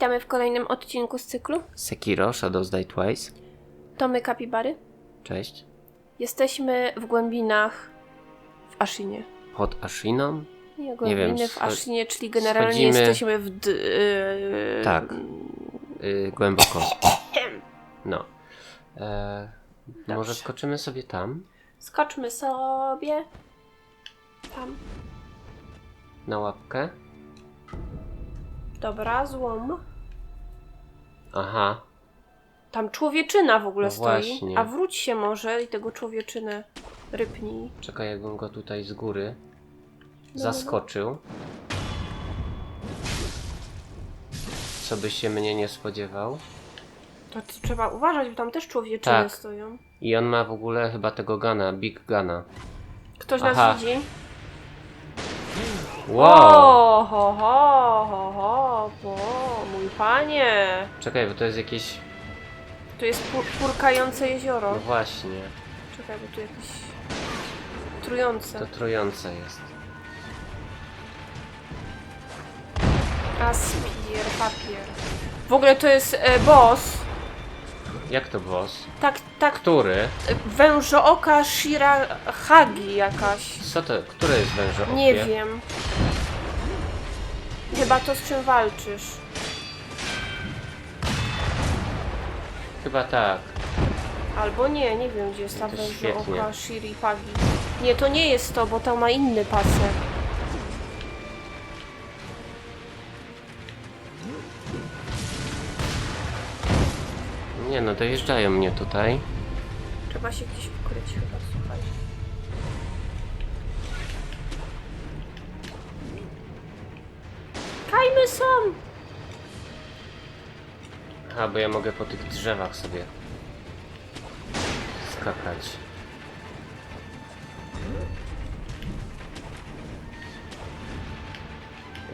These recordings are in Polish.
Witamy w kolejnym odcinku z cyklu. Sekiro, Shadows Die Twice. To my Kapibary. Cześć. Jesteśmy w głębinach w Ashinie. Pod Ashiną? Nie, głębiny wiem, w Ashinie, czyli generalnie schodzimy- jesteśmy w... D- yy, Tak. Yy, głęboko. No. E, może skoczymy sobie tam, Skoczmy sobie. Tam. na łapkę. Dobra, złom. Aha. Tam człowieczyna w ogóle No stoi. właśnie. A wróć się może i tego człowieczynę rypnij. Czekaj, jakbym go tutaj z góry No, zaskoczył. Co by się mnie nie spodziewał. To, trzeba uważać, bo tam też człowieczyny Tak. stoją. I on ma w ogóle chyba tego gana, Big Gana. Ktoś Aha. nas widzi? Wow! O, ho, ho, ho, ho, bo, mój panie. Czekaj, bo to jest jakieś... Tu jest pu- purkające jezioro. No właśnie, Czekaj, bo tu jakieś trujące. to trujące jest. Aspir, papier. W ogóle to jest e, boss. Jak to boss? Tak, tak, Który? wężooka Shirahagi jakaś. Co to? Które jest wężo? Nie wiem. Chyba to z czym walczysz. Chyba tak. Albo nie, nie wiem gdzie jest ta To wężooka świetnie. Shiripagi. Nie, to nie jest to, bo to ma inny pasek. Nie no, dojeżdżają mnie tutaj. Trzeba się gdzieś ukryć chyba, słuchaj. Kajmy są! Aha, bo ja mogę po tych drzewach sobie skakać.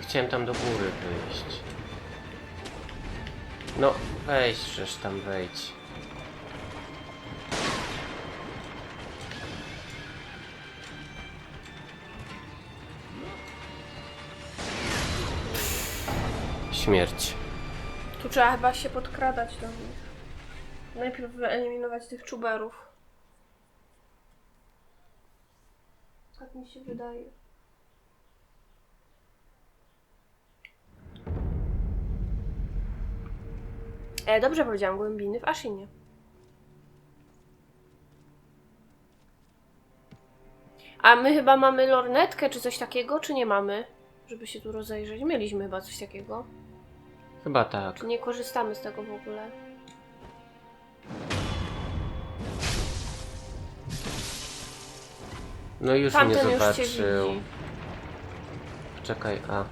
Chciałem tam do góry wyjść. No, weź, żeż tam wejdź. Śmierć. Tu trzeba chyba się podkradać do nich. Najpierw wyeliminować tych czuberów. Tak mi się wydaje. E, dobrze powiedziałam, głębiny w Ashinie. A my chyba mamy lornetkę czy coś takiego, czy nie mamy? Żeby się tu rozejrzeć. Mieliśmy chyba coś takiego. Chyba tak. Czy nie korzystamy z tego w ogóle? No już Tamten mnie już cię zobaczył. widzi. Czekaj, a.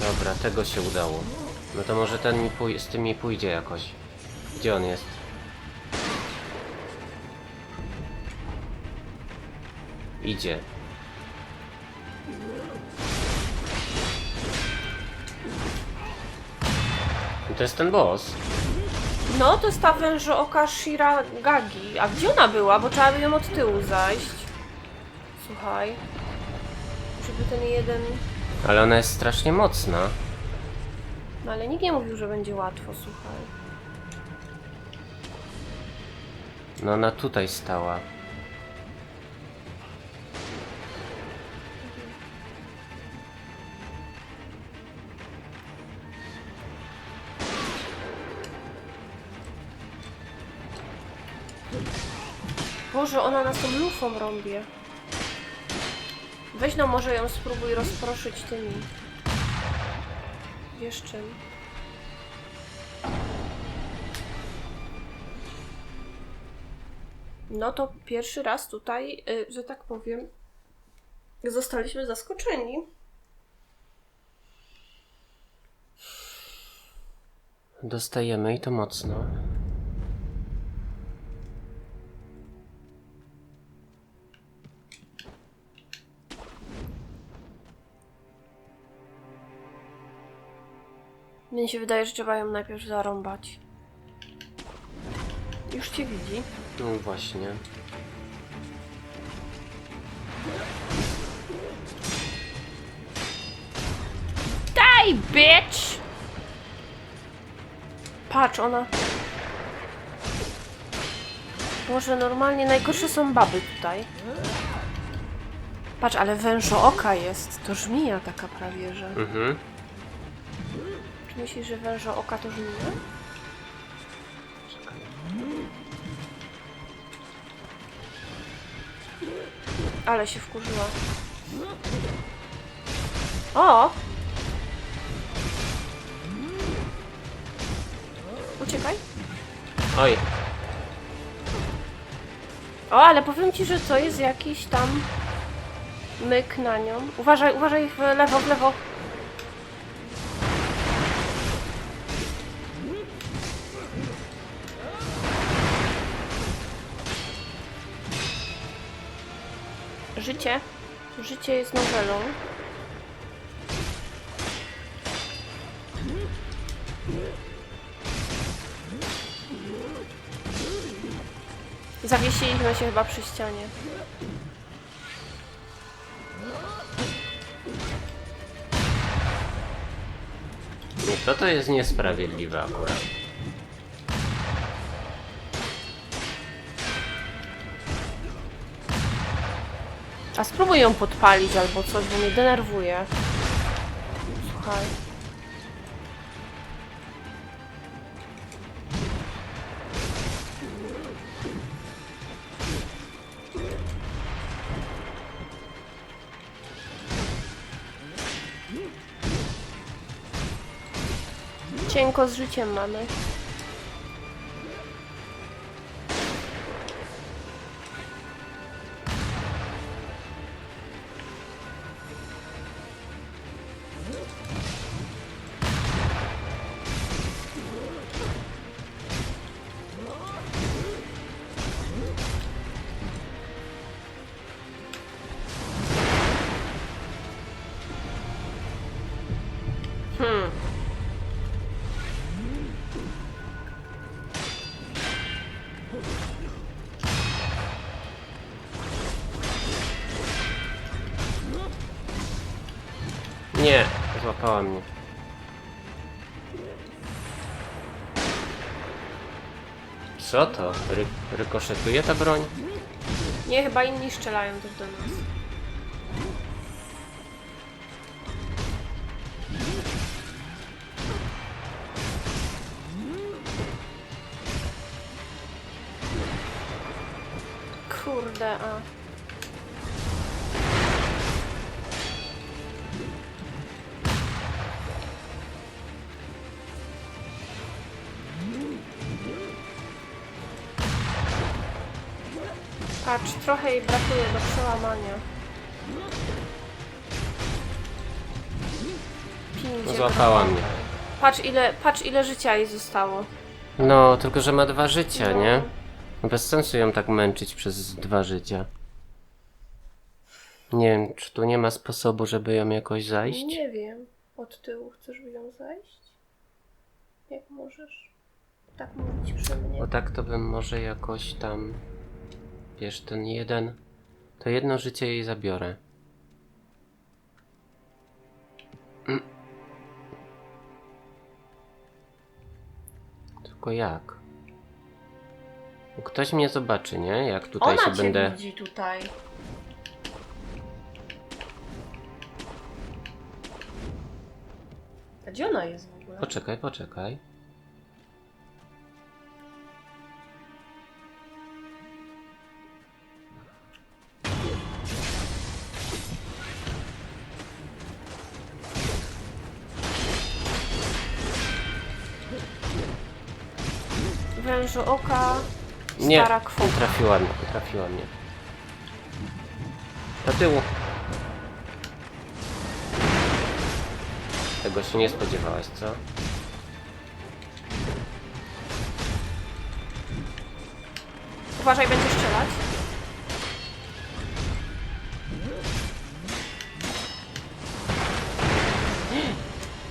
Dobra, tego się udało. No to może ten mi pój- z tym mi pójdzie jakoś. Gdzie on jest? Idzie. I to jest ten boss. No, to jest ta wężooka Shiragagi. A gdzie ona była? Bo trzeba by ją od tyłu zajść. Słuchaj. Żeby ten jeden... Ale ona jest strasznie mocna. No ale nikt nie mówił, że będzie łatwo, słuchaj. No ona tutaj stała. Boże, ona nas tą lufą rąbie. Weź no, może ją spróbuj rozproszyć tymi. Wiesz czym? No to pierwszy raz tutaj, y, że tak powiem, zostaliśmy zaskoczeni. Dostajemy i to mocno. Mnie się wydaje, że trzeba ją najpierw zarąbać. Już cię widzi. No właśnie. Die, bitch! Patrz, ona... Może normalnie najgorsze są baby tutaj. Patrz, ale wężo oka jest. To żmija taka prawie, że... Mhm. Myślisz, że wężo oka to żmija? Ale się wkurzyła. O! Uciekaj. Oj, O, ale powiem ci, że to jest jakiś tam myk na nią. Uważaj, uważaj w lewo, w lewo. Życie jest nowelą. Zawiesiliśmy się chyba przy ścianie. nie, to to jest niesprawiedliwe akurat. A spróbuj ją podpalić albo coś, bo mnie denerwuje. Słuchaj. Cienko z życiem mamy. Złapała mnie. Co to? Ry rykoszetuje ta broń? Nie, chyba inni strzelają też do nas. Kurde, a. trochę jej brakuje do przełamania. Pin, No, złapała mnie. Patrz ile, patrz ile życia jej zostało. No, tylko że ma dwa życia, No. nie? Bez sensu ją tak męczyć przez dwa życia. Nie wiem, czy tu nie ma sposobu, żeby ją jakoś zajść? Nie wiem. Od tyłu chcesz w nią zajść? Jak możesz? Tak mówić przy mnie. Bo tak to bym może jakoś tam... Wiesz, ten jeden... To jedno życie jej zabiorę. Tylko jak? Bo Ktoś mnie zobaczy, nie? Jak tutaj Ona się cię będę... widzi tutaj. A gdzie ona jest w ogóle? Poczekaj, poczekaj. Wężu oka. Nie, Stara kwota. trafiła mnie, trafiła mnie. Do tyłu. Tego się nie spodziewałaś, co? Uważaj, będzie strzelać.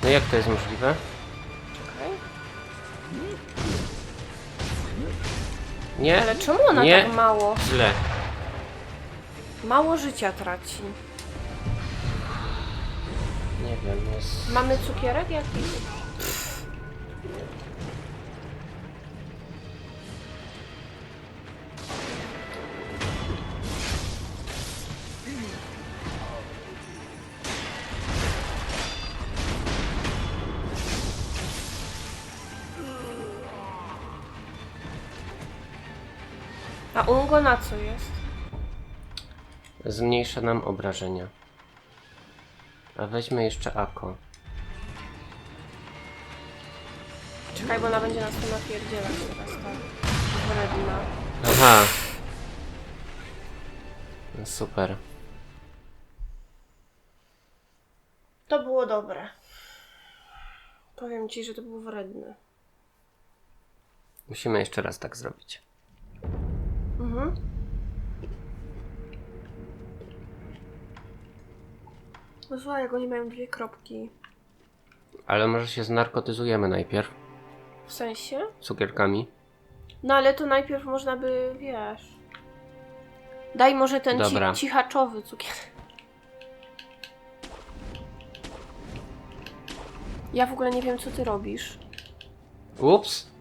No jak to jest możliwe? Nie, Ale czemu ona nie. tak mało? źle. Mało życia traci. Nie wiem. jest... Mamy cukierek jakiś? Ungo na co jest? Zmniejsza nam obrażenia. A weźmy jeszcze Ako. Czekaj, bo ona będzie nas tu napierdzielać teraz, tak? Wredna. Aha. No Super. To było dobre. Powiem ci, że to było wredne. Musimy jeszcze raz tak zrobić. Mhm. No słuchaj, jak oni mają dwie kropki. Ale może się znarkotyzujemy najpierw W sensie? cukierkami. No ale to najpierw można by, wiesz... Daj może ten ci, Dobra. cichaczowy cukier. Ja w ogóle nie wiem, co ty robisz. Ups!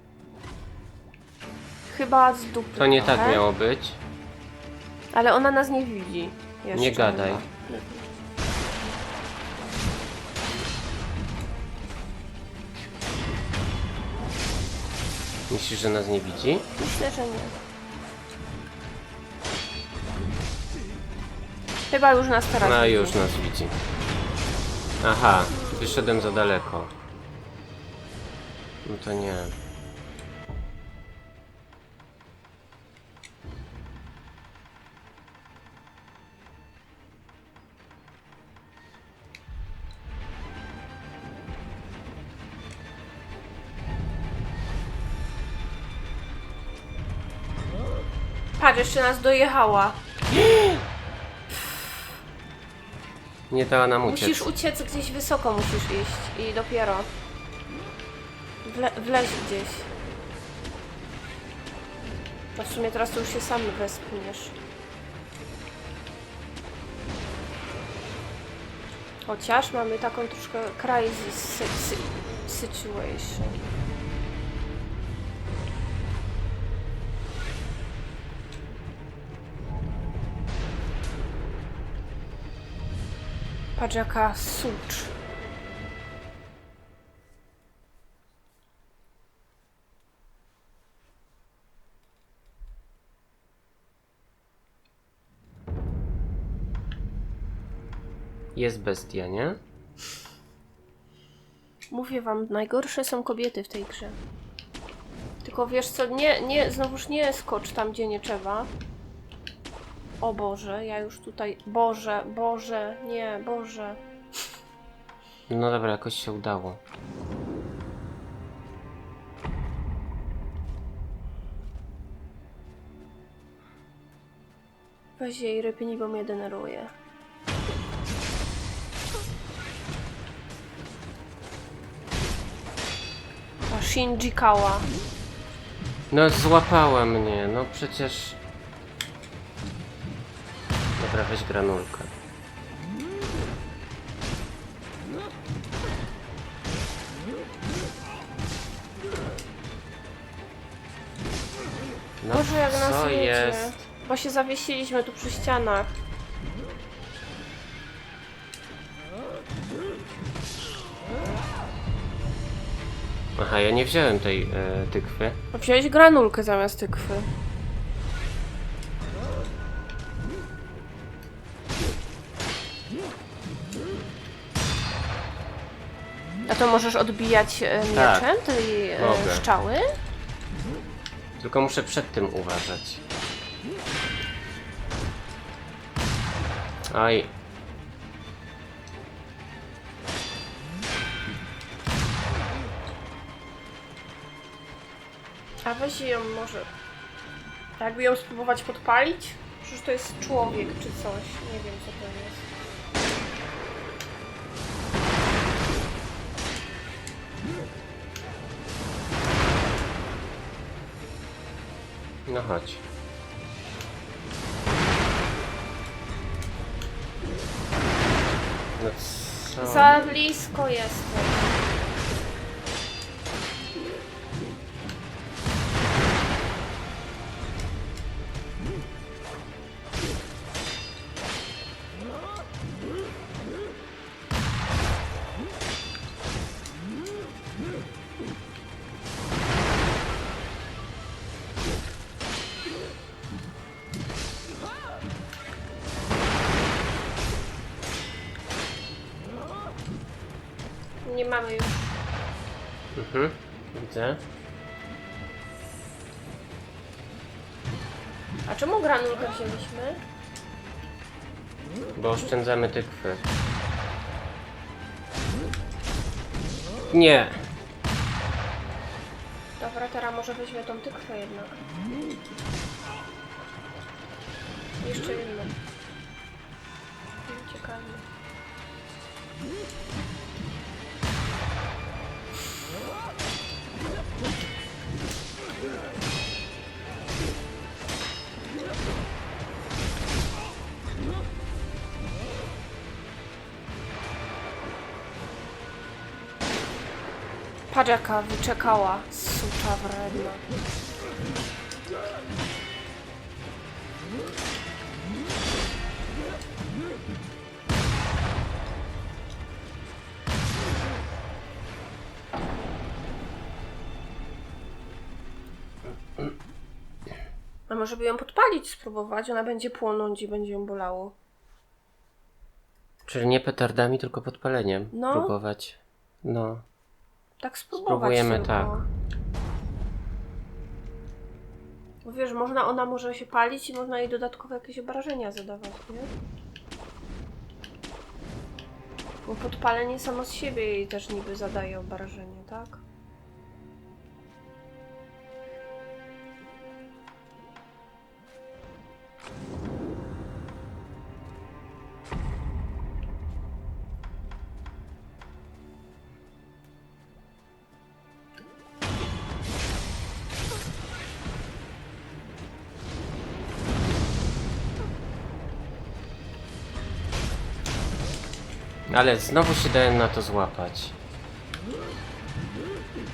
Chyba z dupy To nie trochę. tak miało być. Ale ona nas nie widzi. Jeszcze Nie gadaj. chyba. Myślisz, że nas nie widzi? Myślę, że nie. Chyba już nas teraz No widzi. już nas widzi. Aha, wyszedłem za daleko. No to nie. Patrz, jeszcze nas dojechała. Nie dała nam uciec. Musisz uciec gdzieś wysoko, musisz iść i dopiero wle wleź gdzieś. No w sumie teraz to już się sam wespniesz. Chociaż mamy taką troszkę crisis si- si- situation. Patrz jaka sucz. Jest bestia, nie? Mówię wam, najgorsze są kobiety w tej grze. Tylko wiesz co, nie, nie, znowuż nie skocz tam, gdzie nie trzeba. O Boże, ja już tutaj... Boże, Boże, nie, Boże. No dobra, jakoś się udało. Weź jej rypni, bo mnie denerwuje. A Shinji Kawa. No złapała mnie, no przecież... Weź granulkę. No Boże, jak nas co jedzie. jest? Bo się zawiesiliśmy tu przy ścianach. Aha, ja nie wziąłem tej e, tykwy. A Wziąłeś granulkę zamiast tykwy. Możesz odbijać e, Tak. mieczem tej e, Mogę. szczały? Tylko muszę przed tym uważać. Aj. A weź ją może. Jakby ją spróbować podpalić? Przecież to jest człowiek czy coś. Nie wiem co to jest. No chodź. No Co? Za blisko jestem. Nie mamy już. Mhm, widzę. A czemu granulkę wzięliśmy? Bo oszczędzamy tykwy. Nie! Dobra, teraz może weźmie tą tykwę jednak. Jeszcze jedną. Ciekawe. Patrz jaka wyczekała, sucza wredna. A może by ją podpalić, spróbować? Ona będzie płonąć i będzie ją bolało. Czyli nie petardami, tylko podpaleniem. No. Próbować. No. Tak spróbować Spróbujemy tylko. tak. Bo wiesz, można, ona może się palić i można jej dodatkowe jakieś obrażenia zadawać, nie? Bo podpalenie samo z siebie jej też niby zadaje obrażenie, tak? Ale znowu się dałem na to złapać.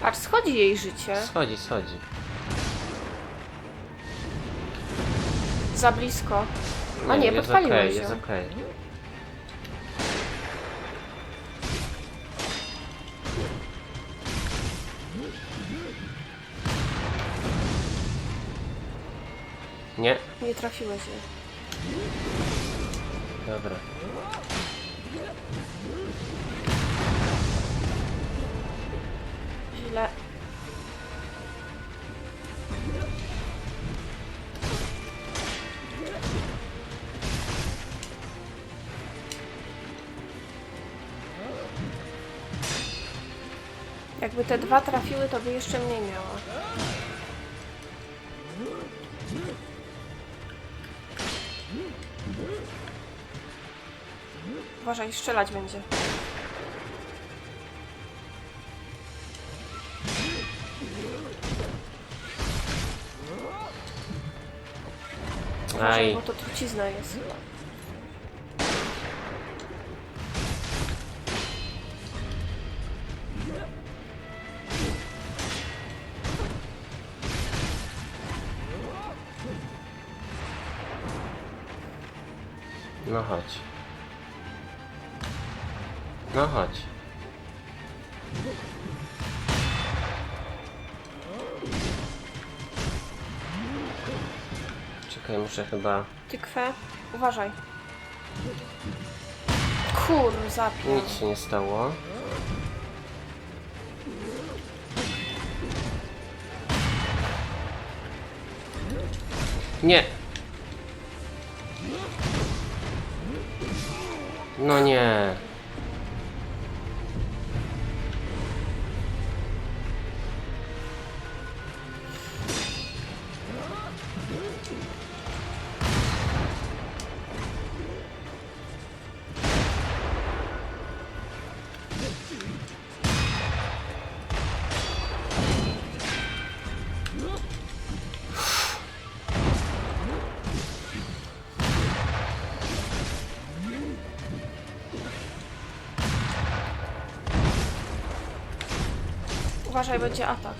Patrz, schodzi jej życie. Schodzi, schodzi. Za blisko. A nie, jest podpaliłeś okej, ją. jest okej. Nie? Nie trafiłeś jej. Dobra. Jakby te dwa trafiły, to by jeszcze mniej miała. Uważaj, strzelać będzie. Uważaj, Aj. bo to trucizna jest chodź. No chodź. Czekaj, muszę chyba... Tykwę. Uważaj. Kur, zapiął. Nic się nie stało. Nie! No nie. Uważaj, będzie atak.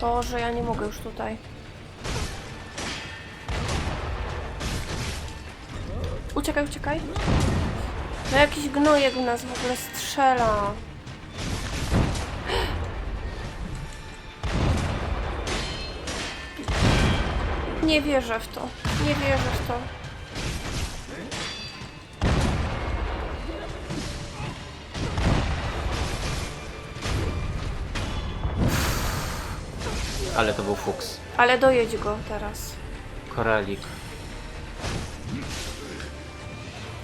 Boże, ja nie mogę już tutaj. Uciekaj, uciekaj. No jakiś gnojek nas w ogóle strzela. Nie wierzę w to. Nie wierzę w to. Ale to był fuks. Ale dojedź go teraz. Koralik.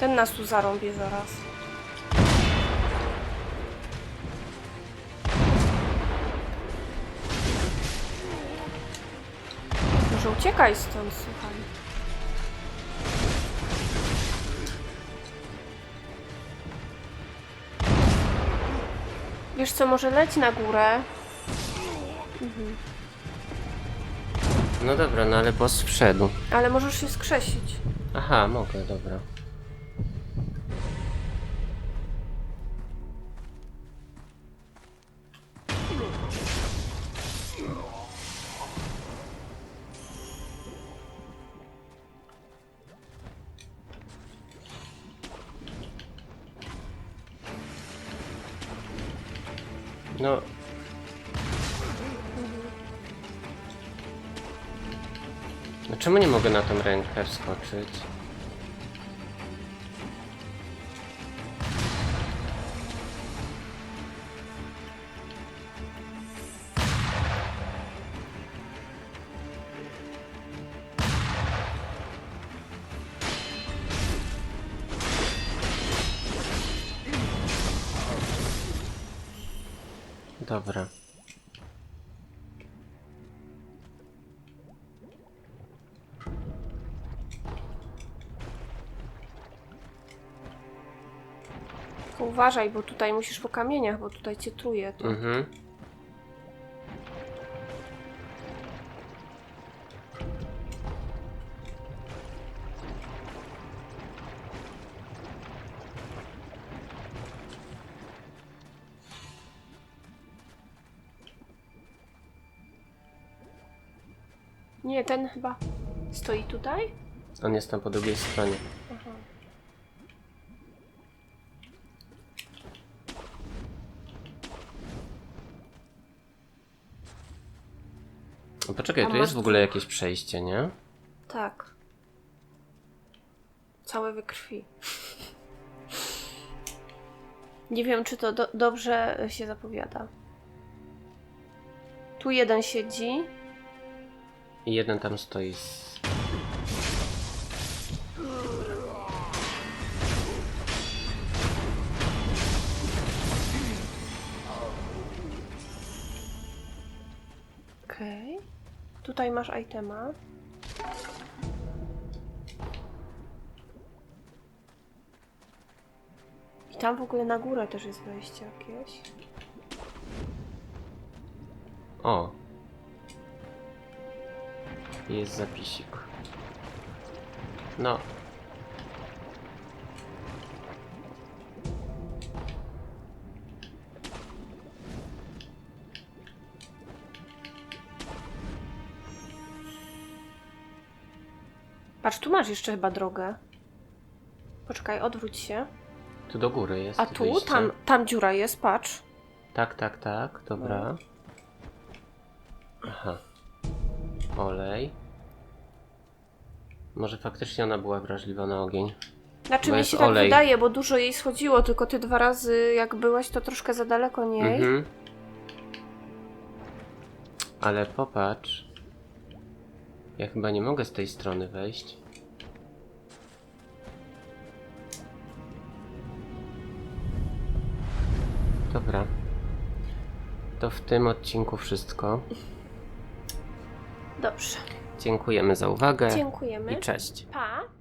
Ten nas tu zarąbie zaraz. Może uciekaj stąd, słuchaj. Wiesz co, może leć na górę. No dobra, no ale boss wszedł. Ale możesz się skrzesić. Aha, mogę, dobra. No czemu nie mogę na tą rękę wskoczyć? Uważaj, bo tutaj musisz po kamieniach, bo tutaj cię truje. To. Mhm. Nie, ten chyba stoi tutaj? On jest tam po drugiej stronie. A tu jest w ogóle jakieś przejście, nie? Tak. Całe we krwi. Nie wiem, czy to do dobrze się zapowiada. Tu jeden siedzi. I jeden tam stoi z... Tutaj masz itema. I tam w ogóle na górę też jest wejście jakieś. O! Jest zapisik. No. Patrz, tu masz jeszcze chyba drogę. Poczekaj, odwróć się. Tu do góry jest A tu, wyjście. tam, tam dziura jest, patrz. Tak, tak, tak, dobra. No. Aha. Olej. Może faktycznie ona była wrażliwa na ogień. Znaczy Bo mi jest się tak olej. wydaje, bo dużo jej schodziło, tylko ty dwa razy jak byłaś, to troszkę za daleko niej. Mhm. Ale popatrz. Ja chyba nie mogę z tej strony wejść. Dobra. To w tym odcinku wszystko. Dobrze. Dziękujemy za uwagę Dziękujemy. i cześć. Pa.